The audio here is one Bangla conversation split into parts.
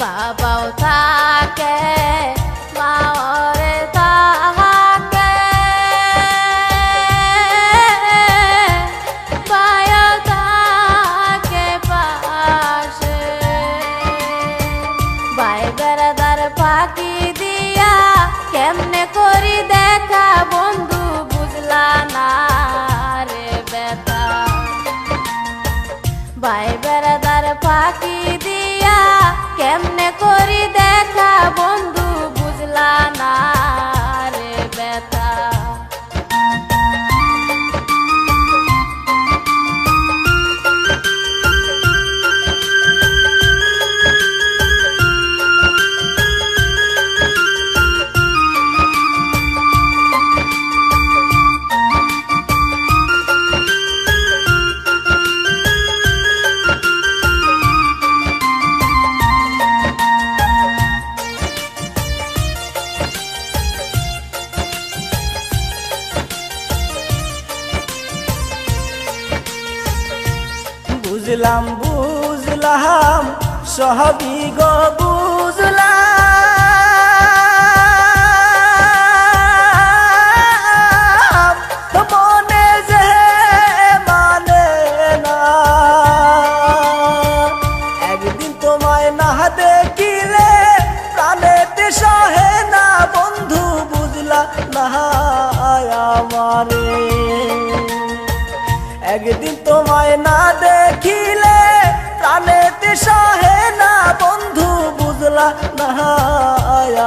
বাবাও থাকে, মাওরে থাকে বায়াও থাকে পাশে। বাই বেড়াদার ফাঁকি দিয়া কেমনে করি দেখা বন্ধু বুঝলা না রে বেতা ভাই বেড়াদার ফাঁকি দিয়া কেমনে বুঝলাম বুঝলাম সহবি গো যে মানে একদিন তোমায় না দেখিলে বন্ধু একদিন তোমায় না দেখিলে প্রাণেতে সহে না বন্ধু বুঝলা না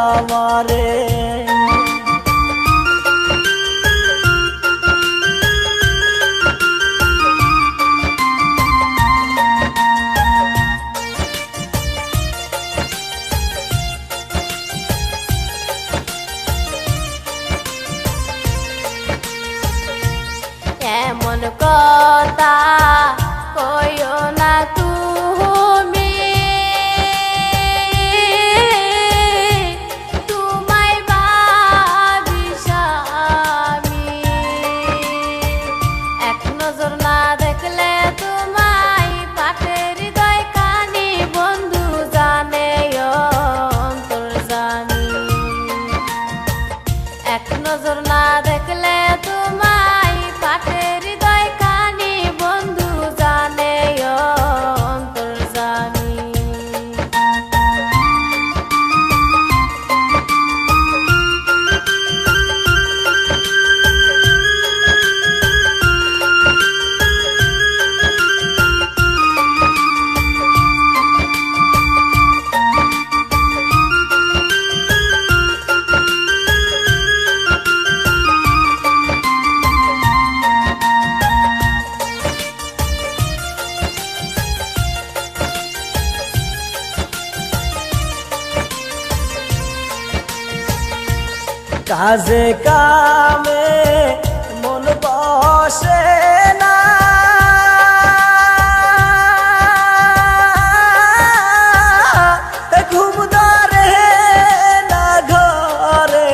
আমারে। এমন কথা নজর না কাজে কামে মন বসে না। ঘুম ধরে না ঘরে।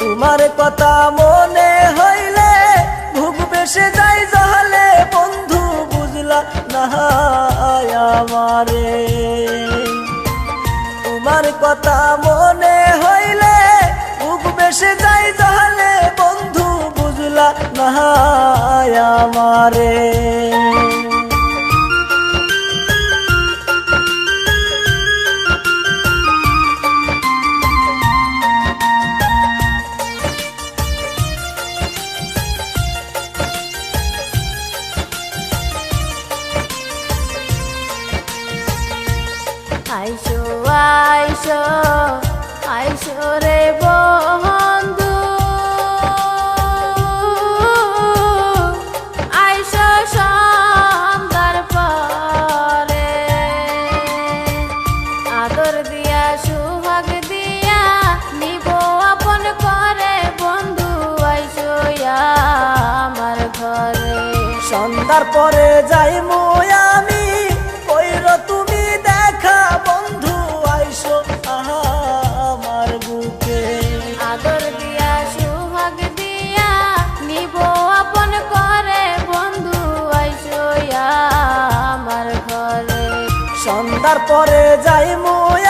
তোমার কথা মনে হইলে ভুগ বেসে যাই জহলে বন্ধু বুঝলা না আমারে। আমারে। আইসো আইসো আইসো রে বো আদর দিয়া, সুহাগ দিয়া, নিব আপন করে। বন্ধু, আইসো আমার ঘরে। সন্ধ্যার পরে যাই আমি সন্ধ্যার পরে যাই মই